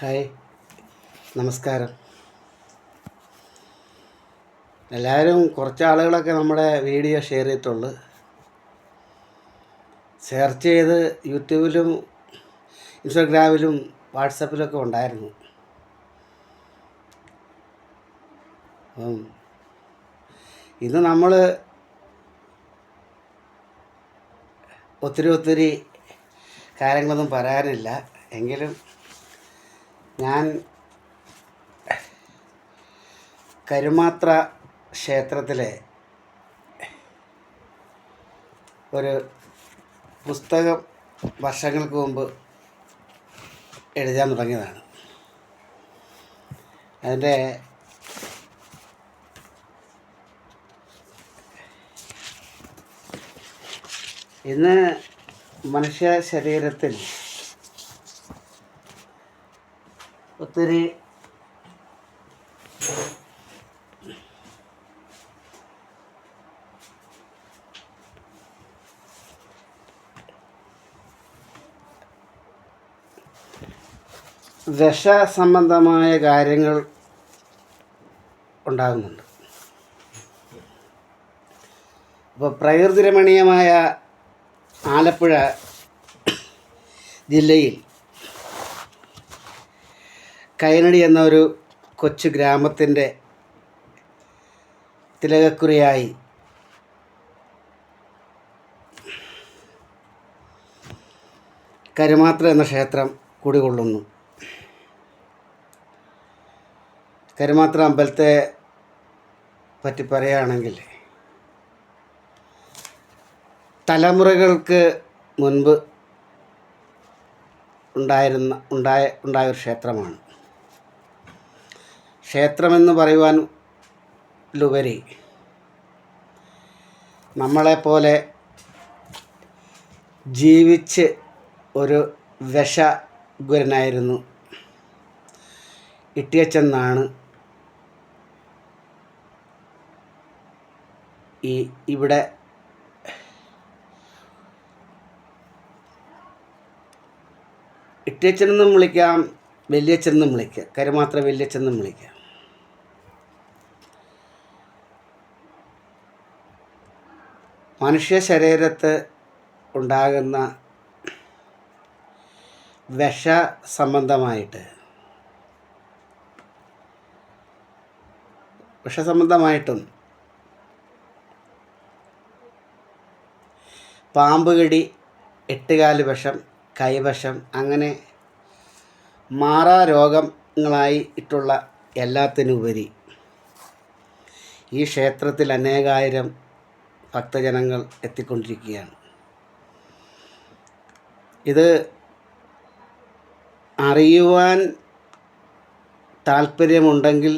Hi. നമസ്കാരം. എല്ലാവരും കുറച്ച് ആളുകളൊക്കെ നമ്മുടെ വീഡിയോ ഷെയർ ചെയ്തിട്ടുള്ളു. സെർച്ച് ചെയ്ത് യൂട്യൂബിലും ഇൻസ്റ്റാഗ്രാമിലും വാട്സപ്പിലൊക്കെ ഉണ്ടായിരുന്നു. ഇന്ന് നമ്മൾ ഒത്തിരി ഒത്തിരി കാര്യങ്ങളൊന്നും പറയാനില്ല. എങ്കിലും ഞാൻ കരുമാത്ര ക്ഷേത്രത്തിലെ ഒരു പുസ്തകം വർഷങ്ങൾക്ക് മുമ്പ് എഴുതാൻ തുടങ്ങിയതാണ്. അതിന്റെ ഇന്ന് മനുഷ്യ ശരീരത്തിൽ ഒത്തിരി സംബന്ധമായ കാര്യങ്ങൾ ഉണ്ടാകുന്നുണ്ട്. അപ്പോൾ പ്രകൃതി രമണീയമായ ആലപ്പുഴ ജില്ലയിൽ കൈനടി എന്ന ഒരു കൊച്ചു ഗ്രാമത്തിന്റെ തിലകക്കുറിയായി കരുമാത്ര എന്ന ക്ഷേത്രം കുടികൊള്ളുന്നു. കരുമാത്ര അമ്പലത്തെ പറ്റി പറയുകയാണെങ്കിൽ തലമുറകൾക്ക് മുൻപ് ഉണ്ടായിരുന്ന ഉണ്ടായ ഉണ്ടായ ഒരു ക്ഷേത്രമാണ്. ക്ഷേത്രമെന്ന് പറയുവാൻ ലുപരി നമ്മളെപ്പോലെ ജീവിച്ച് ഒരു വിഷഗുരനായിരുന്നു. ഇട്ടിയച്ചെന്നാണ് ഈ ഇവിടെ ഇട്ടിയച്ചനെന്നും വിളിക്കാം വലിയച്ഛനെന്നും വിളിക്കാം. കരുമാത്ര വലിയച്ഛനെന്നും വിളിക്കാം. മനുഷ്യ ശരീരത്ത് ഉണ്ടാകുന്ന വിഷ സംബന്ധമായിട്ട് വിഷസംബന്ധമായിട്ടും പാമ്പ് കടി എട്ടുകാൽ വിഷം കൈവശം അങ്ങനെ മാറാ രോഗങ്ങളായി ഇട്ടുള്ള എല്ലാത്തിനുപരി ഈ ക്ഷേത്രത്തിൽ അനേകായിരം ഭക്തജനങ്ങൾ എത്തിക്കൊണ്ടിരിക്കുകയാണ്. ഇത് അറിയുവാൻ താല്പര്യമുണ്ടെങ്കിൽ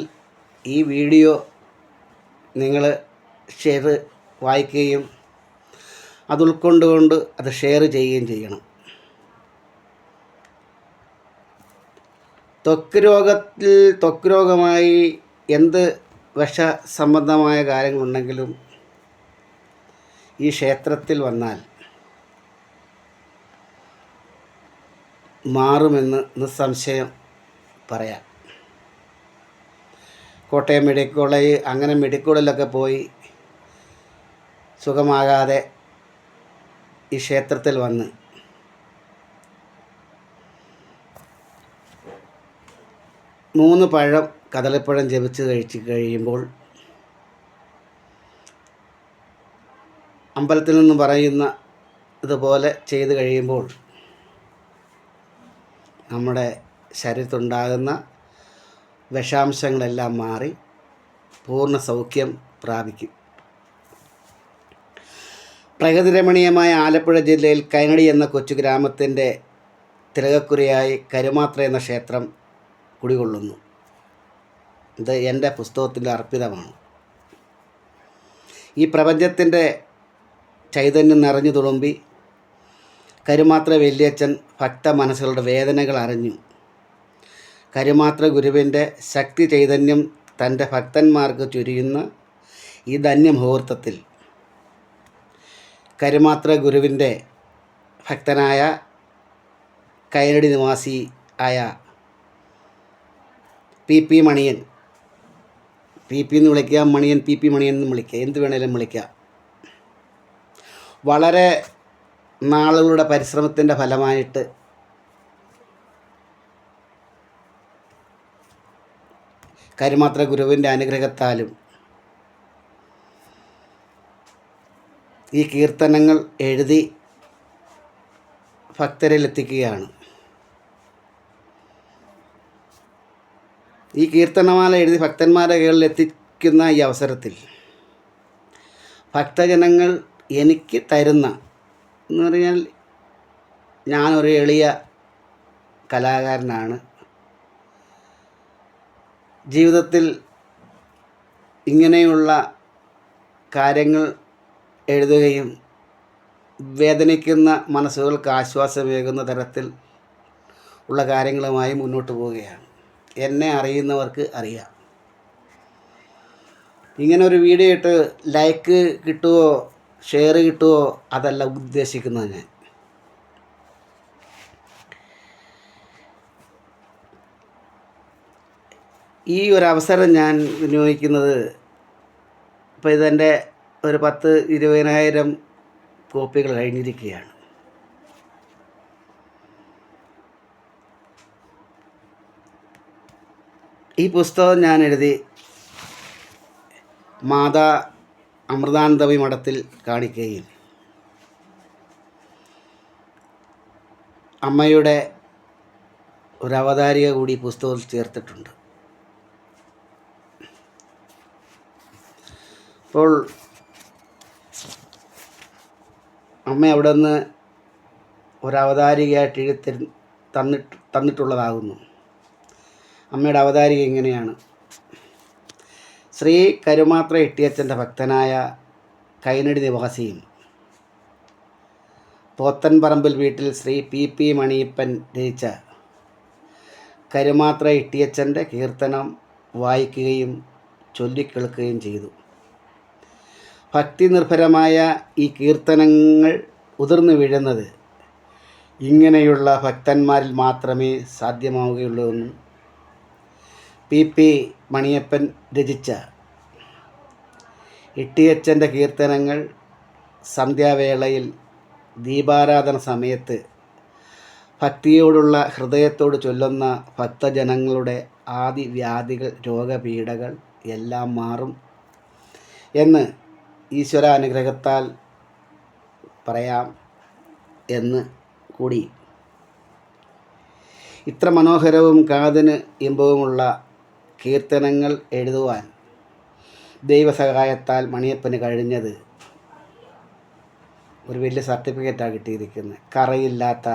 ഈ വീഡിയോ നിങ്ങൾ ഷെയർ വായിക്കുകയും അത് ഉൾക്കൊണ്ടുകൊണ്ട് അത് ഷെയർ ചെയ്യുകയും ചെയ്യണം. ത്വക്ക് രോഗത്തിൽ ത്വക്ക് രോഗമായി എന്ത് വിഷ സംബന്ധമായ കാര്യങ്ങളുണ്ടെങ്കിലും ഈ ക്ഷേത്രത്തിൽ വന്നാൽ മാറുമെന്ന് നിസ്സംശയം പറയാം. കോട്ടയം മെഡിക്കൽ അങ്ങനെ മെഡിക്കോളിലൊക്കെ പോയി സുഖമാകാതെ ഈ ക്ഷേത്രത്തിൽ വന്ന് മൂന്ന് പഴം കദളിപ്പഴം ജപിച്ച് കഴിച്ച് കഴിയുമ്പോൾ അമ്പലത്തിൽ നിന്ന് പറയുന്ന ഇതുപോലെ ചെയ്ത് കഴിയുമ്പോൾ നമ്മുടെ ശരീരത്തുണ്ടാകുന്ന വിഷാംശങ്ങളെല്ലാം മാറി പൂർണ സൗഖ്യം പ്രാപിക്കും. പ്രകൃതിരമണീയമായ ആലപ്പുഴ ജില്ലയിൽ കൈനടി എന്ന കൊച്ചു ഗ്രാമത്തിന്റെ തിലകക്കുറിയായി കരുമാത്ര എന്ന ക്ഷേത്രം കുടികൊള്ളുന്നു. ഇത് എന്റെ പുസ്തകത്തിന്റെ അർപ്പിതമാണ്. ഈ പ്രപഞ്ചത്തിന്റെ ചൈതന്യം നിറഞ്ഞു തുളുമ്പി. കരുമാത്ര വല്യച്ഛൻ ഭക്ത മനസ്സുകളുടെ വേദനകൾ അറിഞ്ഞു. കരുമാത്ര ഗുരുവിന്റെ ശക്തി ചൈതന്യം തന്റെ ഭക്തന്മാർക്ക് ചുരിയുന്ന ഈ ധന്യമുഹൂർത്തത്തിൽ കരുമാത്ര ഗുരുവിന്റെ ഭക്തനായ കൈനടി നിവാസി ആയ P P Maniyan. P P എന്ന് വിളിക്കുക മണിയൻ പി പി മണിയൻ എന്ന് വിളിക്കുക. എന്ത് വേണേലും വിളിക്കാം. വളരെ നാളുകളുടെ പരിശ്രമത്തിന്റെ ഫലമായിട്ട് കരുമാത്ര ഗുരുവിന്റെ അനുഗ്രഹത്താലും ഈ കീർത്തനങ്ങൾ എഴുതി ഭക്തരിലെത്തിക്കുകയാണ്. ഈ കീർത്തനമാല എഴുതി ഭക്തന്മാരുടെ കീഴിൽ എത്തിക്കുന്ന ഈ അവസരത്തിൽ ഭക്തജനങ്ങൾ എനിക്ക് തരുന്ന എന്ന് പറഞ്ഞാൽ ഞാനൊരു എളിയ കലാകാരനാണ്. ജീവിതത്തിൽ ഇങ്ങനെയുള്ള കാര്യങ്ങൾ എഴുതുകയും വേദനിക്കുന്ന മനസ്സുകൾക്ക് ആശ്വാസമേകുന്ന തരത്തിൽ ഉള്ള കാര്യങ്ങളുമായി മുന്നോട്ട് പോവുകയാണ്. എന്നെ അറിയുന്നവർക്ക് അറിയാം. ഇങ്ങനെ ഒരു വീഡിയോ ഇട്ട് ലൈക്ക് കിട്ടുമോ ഷെയർ കിട്ടുമോ അതല്ല ഉദ്ദേശിക്കുന്നത് ഞാൻ. ഈ ഒരു അവസരം ഞാൻ വിനിയോഗിക്കുന്നത് ഇപ്പോൾ ഇതെന്റെ ഒരു പത്ത് ഇരുപതിനായിരം കോപ്പികൾ കഴിഞ്ഞിരിക്കുകയാണ്. ഈ പുസ്തകം ഞാൻ എഴുതി മാതാ അമൃതാനന്ദമി മഠത്തിൽ കാണിക്കുകയും അമ്മയുടെ ഒരു അവതാരിക കൂടി പുസ്തകത്തിൽ ചേർത്തിട്ടുണ്ട്. അപ്പോൾ അമ്മ അവിടെ നിന്ന് ഒരവതാരികയായിട്ട് എഴുത്തി തന്നിട്ട് തന്നിട്ടുള്ളതാകുന്നു. അമ്മയുടെ അവതാരിക ഇങ്ങനെയാണ്. ശ്രീ കരുമാത്ര എട്ടിയച്ചന്റെ ഭക്തനായ കൈനടി നിവാസിയും പോത്തൻപറമ്പിൽ വീട്ടിൽ ശ്രീ പി പി മണിയപ്പൻ രചിച്ച കരുമാത്ര ഇട്ടിയച്ചന്റെ കീർത്തനം വായിക്കുകയും ചൊല്ലിക്കേൾക്കുകയും ചെയ്തു. ഭക്തി നിർഭരമായ ഈ കീർത്തനങ്ങൾ ഉതിർന്നു വീഴുന്നത് ഇങ്ങനെയുള്ള ഭക്തന്മാരിൽ മാത്രമേ സാധ്യമാവുകയുള്ളൂ എന്നും പി പി മണിയപ്പൻ രചിച്ച ഇട്ടിയച്ചന്റെ കീർത്തനങ്ങൾ സന്ധ്യാവേളയിൽ ദീപാരാധന സമയത്ത് ഭക്തിയോടുള്ള ഹൃദയത്തോട് ചൊല്ലുന്ന ഭക്തജനങ്ങളുടെ ആദി വ്യാധികൾ രോഗപീഠകൾ എല്ലാം മാറും എന്ന് ഈശ്വരാനുഗ്രഹത്താൽ പറയാം എന്ന് കൂടി. ഇത്ര മനോഹരവും കാതിന് ഇമ്പവുമുള്ള കീർത്തനങ്ങൾ എഴുതുവാൻ ദൈവസഹായത്താൽ മണിയപ്പന് കഴിഞ്ഞത് ഒരു വലിയ സർട്ടിഫിക്കറ്റാണ് കിട്ടിയിരിക്കുന്നത് കറയില്ലാത്ത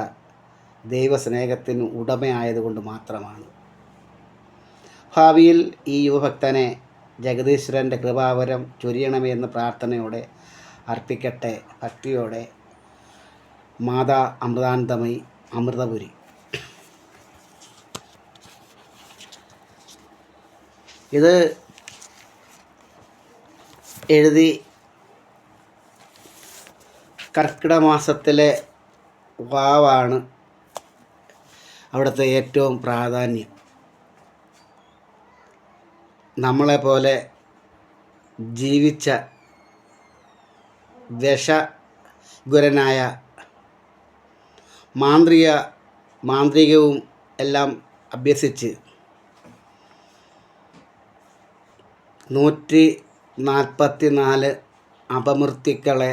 ദൈവസ്നേഹത്തിന് ഉടമയായതുകൊണ്ട് മാത്രമാണ്. ഭാവിയിൽ ഈ യുവഭക്തനെ ജഗദീശ്വരന്റെ കൃപാവരം ചൊരിയണമേ എന്ന പ്രാർത്ഥനയോടെ അർപ്പിക്കട്ടെ ഭക്തിയോടെ. മാതാ അമൃതാനന്ദമയി അമൃതപുരി. ഇത് എഴുതി കർക്കിടക മാസത്തിലെ വാവാണ് അവിടുത്തെ ഏറ്റവും പ്രാധാന്യം. നമ്മളെപ്പോലെ ജീവിച്ച വിഷഗുരനായ മാന്ത്രിക മാന്ത്രികവും എല്ലാം അഭ്യസിച്ച് നൂറ്റി നാൽപ്പത്തി നാല് അപമൃത്യുക്കളെ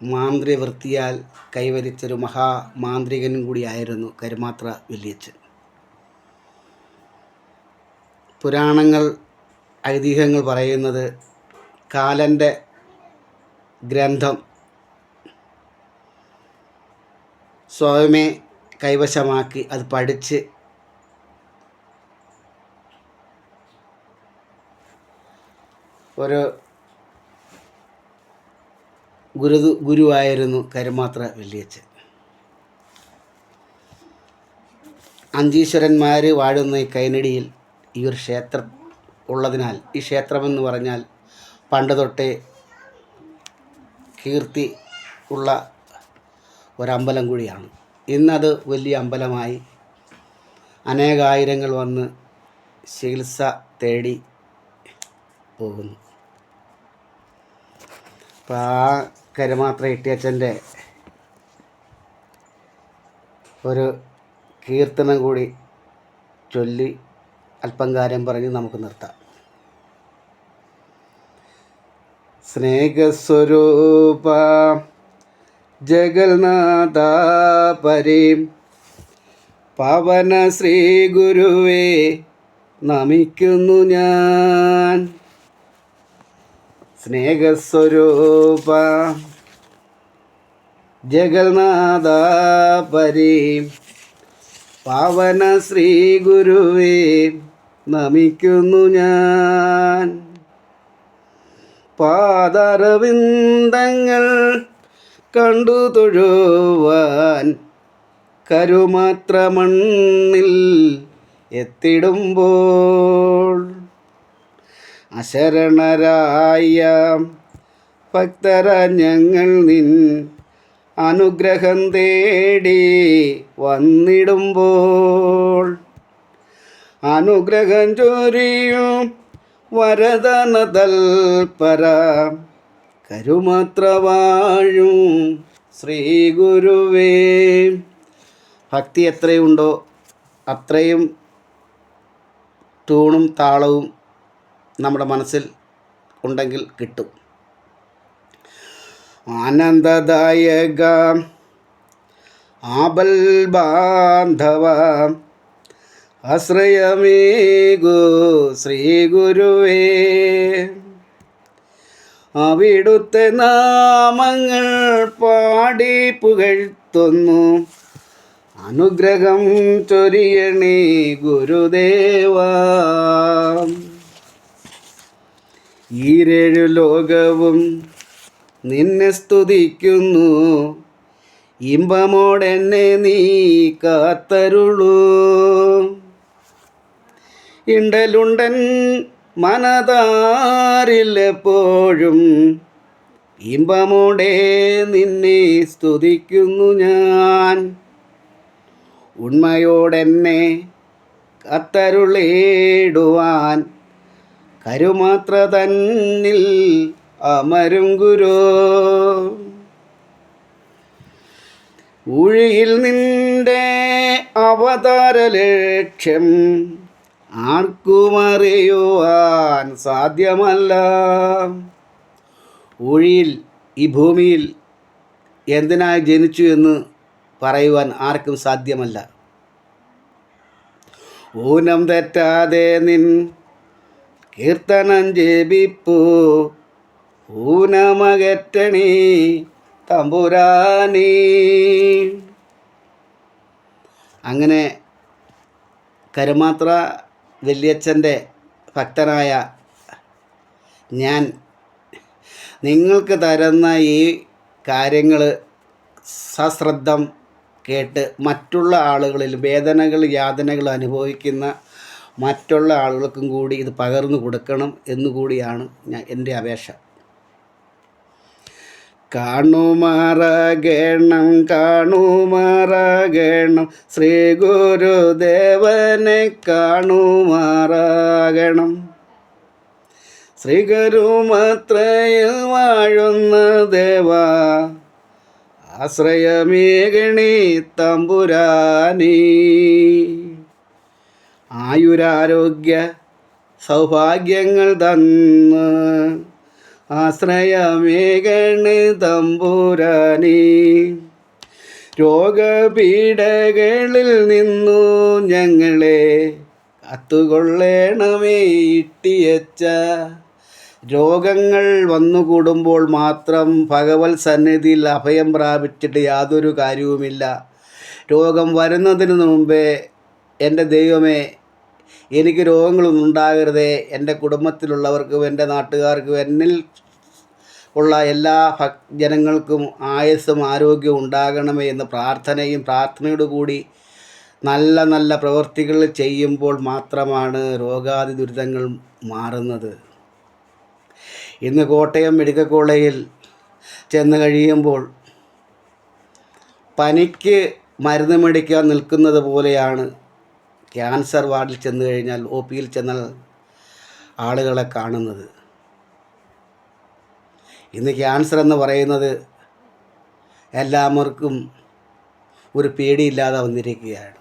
മാന്ത്രിവൃത്തിയാൽ കൈവരിച്ചൊരു മഹാമാന്ത്രികനും കൂടിയായിരുന്നു കരുമാത്ര വല്യച്ഛൻ പുരാണങ്ങൾ ഐതിഹ്യങ്ങൾ പറയുന്നത് കാലന്റെ ഗ്രന്ഥം സ്വയമേ കൈവശമാക്കി അത് പഠിച്ച് ഒരു ഗുരു ഗുരുവായിരുന്നു കരുമാത്ര വല്യച്ഛൻ അഞ്ചീശ്വരന്മാർ വാഴുന്ന ഈ കൈനടിയിൽ ഈ ഒരു ക്ഷേത്രം ഉള്ളതിനാൽ ഈ ക്ഷേത്രമെന്ന് പറഞ്ഞാൽ പണ്ട് തൊട്ടേ കീർത്തി ഉള്ള ഒരമ്പലം കൂടിയാണ്. ഇന്നത് വലിയ അമ്പലമായി അനേകായിരങ്ങൾ വന്ന് ചികിത്സ തേടി പോകുന്നു. അപ്പം ആ കരുമാത്ര ഇട്ടിയച്ഛന്റെ ഒരു കീർത്തനം കൂടി ചൊല്ലി അല്പം കാര്യം പറഞ്ഞ് നമുക്ക് നിർത്താം. സ്നേഹസ്വരൂപ ജഗന്നാഥ പരീം പവന ശ്രീ ഗുരുവേ നമിക്കുന്നു ഞാൻ. സ്നേഹസ്വരൂപ. ജഗന്നാഥ പരി. പാവന ശ്രീ ഗുരുവേ നമിക്കുന്നു ഞാൻ. പാദരവിന്ദങ്ങൾ കണ്ടു തൊഴുവാൻ കരുമാത്ര മണ്ണിൽ എത്തിടുമ്പോൾ അശരണരായ ഭക്തര ഞങ്ങൾ നിൻ അനുഗ്രഹം തേടി വന്നിടുമ്പോൾ അനുഗ്രഹം ചൊരിയും വരദന തൽപര കരുമാത്ര വാഴും ശ്രീ ഗുരുവേ. ഭക്തി എത്രയുണ്ടോ അത്രയും ട്യൂണും താളവും നമ്മുടെ മനസ്സിൽ ഉണ്ടെങ്കിൽ കിട്ടും. ആനന്ദദായക ആബൽ ബാന്ധവ ആശ്രയമേകു ശ്രീ ഗുരുവേ അവിടുത്തെ നാമങ്ങൾ പാടി പുകഴ്ത്തുന്നു. അനുഗ്രഹം ചൊരിയണേ ഗുരുദേവ. ഈരേഴു ലോകവും നിന്നെ സ്തുതിക്കുന്നു. ഇമ്പമോടെന്നെ നീ കാത്തരുളൂ. ഇണ്ടലുണ്ടൻ മനതാറില്ലെപ്പോഴും ഇമ്പമോടെ നിന്നെ സ്തുതിക്കുന്നു ഞാൻ. ഉണ്മയോടെന്നെ കത്തരുളേടുവാൻ കരുമാത്ര തന്നിൽ അമരും ഗുരു. ഊഴിയിൽ നിന്റെ അവതാര ലക്ഷ്യം ആർക്കുമറിയുവാൻ സാധ്യമല്ല. ഊഴിയിൽ ഈ ഭൂമിയിൽ എന്തിനായി ജനിച്ചു എന്ന് പറയുവാൻ ആർക്കും സാധ്യമല്ല. ഊനം തെറ്റാതെ നിൻ കീർത്തനം ജപിപ്പൂ. ഊനമകറ്റണി തമ്പുരാനീ. അങ്ങനെ കരുമാത്ര വല്യച്ഛന്റെ ഭക്തനായ ഞാൻ നിങ്ങൾക്ക് തരുന്ന ഈ കാര്യങ്ങൾ സശ്രദ്ധം കേട്ട് മറ്റുള്ള ആളുകളിൽ വേദനകൾ യാതനകൾ അനുഭവിക്കുന്ന മറ്റുള്ള ആളുകൾക്കും കൂടി ഇത് പകർന്നു കൊടുക്കണം എന്നുകൂടിയാണ് ഞാൻ എന്റെ അപേക്ഷ. കാണുമാറാകണം കാണുമാറാകണം ശ്രീ ഗുരുദേവനെ കാണുമാറാകണം. ശ്രീകരുമത്രയിൽ വാഴുന്ന ദേവ ആശ്രയമേകണി തമ്പുരാനീ. ആയുരാരോഗ്യ സൗഭാഗ്യങ്ങൾ തന്ന് ആശ്രയമേകണ് തമ്പുരാനീ. രോഗപീഠകളിൽ നിന്നു ഞങ്ങളെ കത്തുകൊള്ളേണമേ ഇട്ടിയച്ച. രോഗങ്ങൾ വന്നുകൂടുമ്പോൾ മാത്രം ഭഗവത് സന്നിധിയിൽ അഭയം പ്രാപിച്ചിട്ട് യാതൊരു കാര്യവുമില്ല. രോഗം വരുന്നതിന് മുമ്പേ എന്റെ ദൈവമേ എനിക്ക് രോഗങ്ങളൊന്നും ഉണ്ടാകരുതേ. എന്റെ കുടുംബത്തിലുള്ളവർക്കും എന്റെ നാട്ടുകാർക്കും എന്നിൽ ഉള്ള എല്ലാ ഭക് ജനങ്ങൾക്കും ആയുസ്സും ആരോഗ്യവും ഉണ്ടാകണമേ എന്ന് പ്രാർത്ഥനയും പ്രാർത്ഥനയോടു കൂടി നല്ല നല്ല പ്രവൃത്തികൾ ചെയ്യുമ്പോൾ മാത്രമാണ് രോഗാതി ദുരിതങ്ങൾ മാറുന്നത്. ഇന്ന് കോട്ടയം മെഡിക്കൽ കോളേജിൽ ചെന്ന് കഴിയുമ്പോൾ പനിക്ക് മരുന്ന് മേടിക്കാൻ നിൽക്കുന്നത് പോലെയാണ് ക്യാൻസർ വാർഡിൽ ചെന്ന് കഴിഞ്ഞാൽ ഒ പിയിൽ ചെന്നാൽ ആളുകളെ കാണുന്നത്. ഇന്ന് ക്യാൻസർ എന്ന് പറയുന്നത് എല്ലാവർക്കും ഒരു പേടിയില്ലാതെ വന്നിരിക്കുകയാണ്.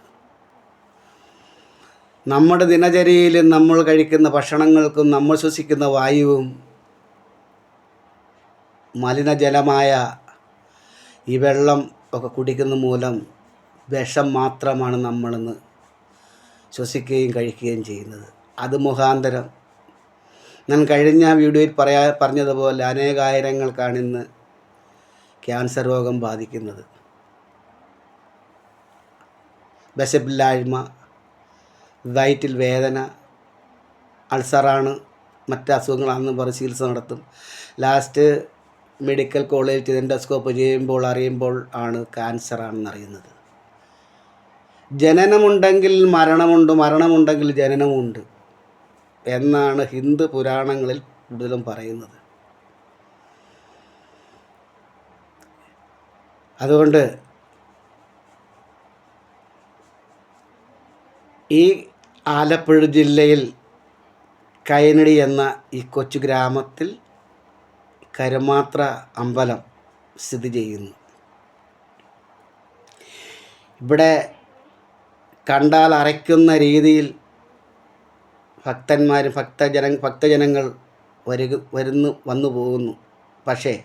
നമ്മുടെ ദിനചര്യയിൽ നമ്മൾ കഴിക്കുന്ന ഭക്ഷണങ്ങൾക്കും നമ്മൾ ശ്വസിക്കുന്ന വായുവും മലിനജലമായ ഈ വെള്ളം ഒക്കെ കുടിക്കുന്ന മൂലം വിഷം മാത്രമാണ് നമ്മളിന്ന് ശ്വസിക്കുകയും കഴിക്കുകയും ചെയ്യുന്നത്. അത് മുഖാന്തരം. ഞാൻ കഴിഞ്ഞ വീഡിയോയിൽ പറയാ പറഞ്ഞതുപോലെ അനേകായിരങ്ങൾക്കാണ് ഇന്ന് ക്യാൻസർ രോഗം ബാധിക്കുന്നത്. വിശപ്പില്ലായ്മ വയറ്റിൽ വേദന അൾസറാണ് മറ്റ് അസുഖങ്ങളാണെന്ന് പറഞ്ഞ് ചികിത്സ നടത്തും. ലാസ്റ്റ് മെഡിക്കൽ കോളേജിൽ ടെൻഡോസ്കോപ്പ് ചെയ്യുമ്പോൾ അറിയുമ്പോൾ ആണ് ക്യാൻസറാണെന്ന് അറിയുന്നത് ജനനമുണ്ടെങ്കിൽ മരണമുണ്ട് മരണമുണ്ടെങ്കിൽ ജനനമുണ്ട് എന്നാണ് ഹിന്ദു പുരാണങ്ങളിൽ കൂടുതലും പറയുന്നത്. അതുകൊണ്ട് ഈ ആലപ്പുഴ ജില്ലയിൽ കൈനടി എന്ന ഈ കൊച്ചു ഗ്രാമത്തിൽ കരുമാത്ര അമ്പലം സ്ഥിതി ചെയ്യുന്നു. ഇവിടെ കണ്ടാൽ അരയ്ക്കുന്ന രീതിയിൽ ഭക്തന്മാരും ഭക്തജന ഭക്തജനങ്ങൾ വരുക വരുന്നു വന്നു പോകുന്നു. പക്ഷേ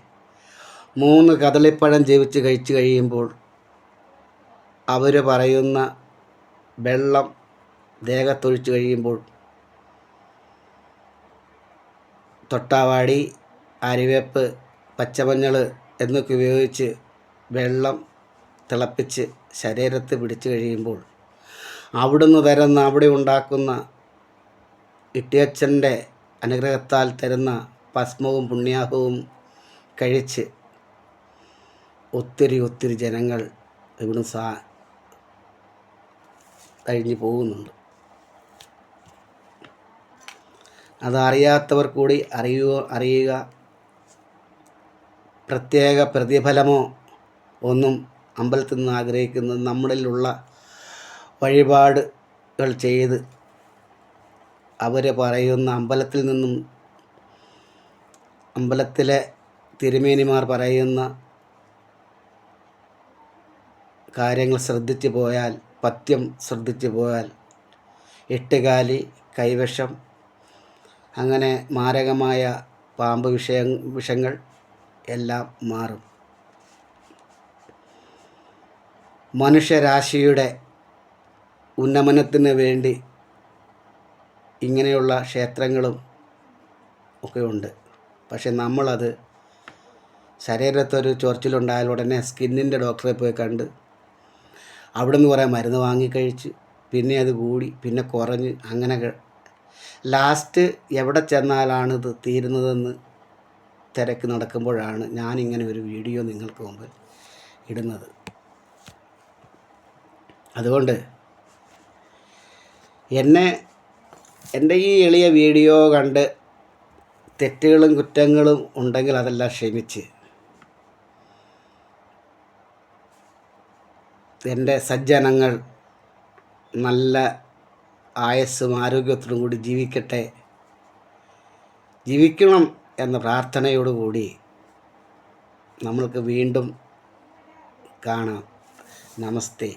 മൂന്ന് കദളിപ്പഴം ജീവിച്ച് കഴിച്ചു കഴിയുമ്പോൾ അവർ പറയുന്ന വെള്ളം ദേഹത്തൊഴിച്ച് കഴിയുമ്പോൾ തൊട്ടാവാടി അരിവേപ്പ് പച്ചമഞ്ഞൾ എന്നൊക്കെ ഉപയോഗിച്ച് വെള്ളം തിളപ്പിച്ച് ശരീരത്ത് പിടിച്ചു കഴിയുമ്പോൾ അവിടുന്ന് തരുന്ന അവിടെ ഉണ്ടാക്കുന്ന ഇട്ടിയച്ഛന്റെ അനുഗ്രഹത്താൽ തരുന്ന ഭസ്മവും പുണ്യാഹവും കഴിച്ച് ഒത്തിരി ഒത്തിരി ജനങ്ങൾ ഇവിടുന്ന് സാ കഴിഞ്ഞു പോകുന്നുണ്ട്. അതറിയാത്തവർ കൂടി അറിയുക അറിയുക. പ്രത്യേക പ്രതിഫലമോ ഒന്നും അമ്പലത്തിൽ നിന്ന് ആഗ്രഹിക്കുന്നത് നമ്മളിലുള്ള വഴിപാടുകൾ ചെയ്ത് അവർ പറയുന്ന അമ്പലത്തിൽ നിന്നും അമ്പലത്തിലെ തിരുമേനിമാർ പറയുന്ന കാര്യങ്ങൾ ശ്രദ്ധിച്ചു പോയാൽ പത്യം ശ്രദ്ധിച്ചു പോയാൽ എട്ടുകാലി കൈവശം അങ്ങനെ മാരകമായ പാമ്പ് വിഷയ വിഷങ്ങൾ എല്ലാം മാറും. മനുഷ്യരാശിയുടെ ഉന്നമനത്തിന് വേണ്ടി ഇങ്ങനെയുള്ള ക്ഷേത്രങ്ങളും ഒക്കെ ഉണ്ട്. പക്ഷെ നമ്മളത് ശരീരത്തൊരു ചൊറിച്ചിലുണ്ടായാൽ ഉടനെ സ്കിന്നിന്റെ ഡോക്ടറെ പോയി കണ്ട് അവിടെ നിന്ന് കുറേ മരുന്ന് വാങ്ങിക്കഴിച്ച് പിന്നെ അത് കൂടി പിന്നെ കുറഞ്ഞ് അങ്ങനെ ലാസ്റ്റ് എവിടെ ചെന്നാലാണിത് തീരുന്നതെന്ന് തിരക്ക് നടക്കുമ്പോഴാണ് ഞാനിങ്ങനെ ഒരു വീഡിയോ നിങ്ങൾക്ക് മുമ്പിൽ ഇടുന്നത്. അതുകൊണ്ട് എന്നെ എന്റെ ഈ എളിയ വീഡിയോ കണ്ട് തെറ്റുകളും കുറ്റങ്ങളും ഉണ്ടെങ്കിൽ അതെല്ലാം ക്ഷമിച്ച്. എന്റെ സജ്ജനങ്ങൾ നല്ല ആയസ്സും ആരോഗ്യത്തോടും കൂടി ജീവിക്കട്ടെ. ജീവിക്കണം എന്ന പ്രാർത്ഥനയോടുകൂടി നമ്മൾക്ക് വീണ്ടും കാണാം. നമസ്തേ.